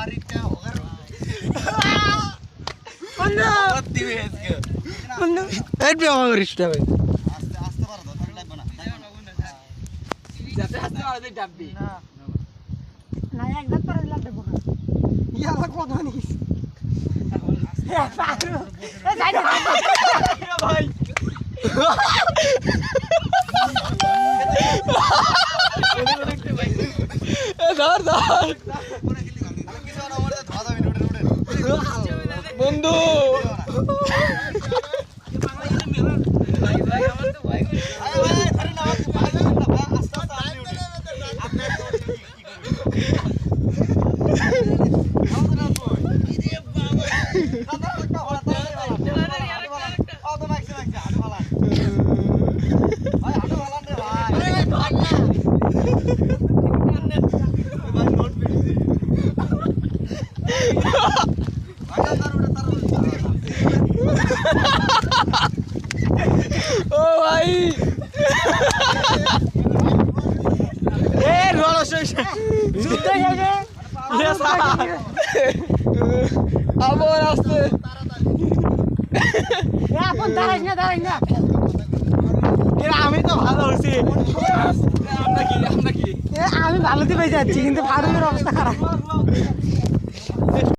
মারিটা ওগর বন্ধু সত্যি হয়েছে বন্ধু এড পে আমার রিস্টা ভাই আস্তে আস্তে ধর ধর বন্ধু। ভাই ভাই আমার ও ভাই। এ রোলো শেষ যুদ্ধ শেষে আবার আসতে এ আপন দাঁড়াইস না দাঁড়াইস না। আমি তো ভালো হচ্ছি আমি ভালোতে পেয়ে যাচ্ছি কিন্তু ফারুকের অবস্থা খারাপ।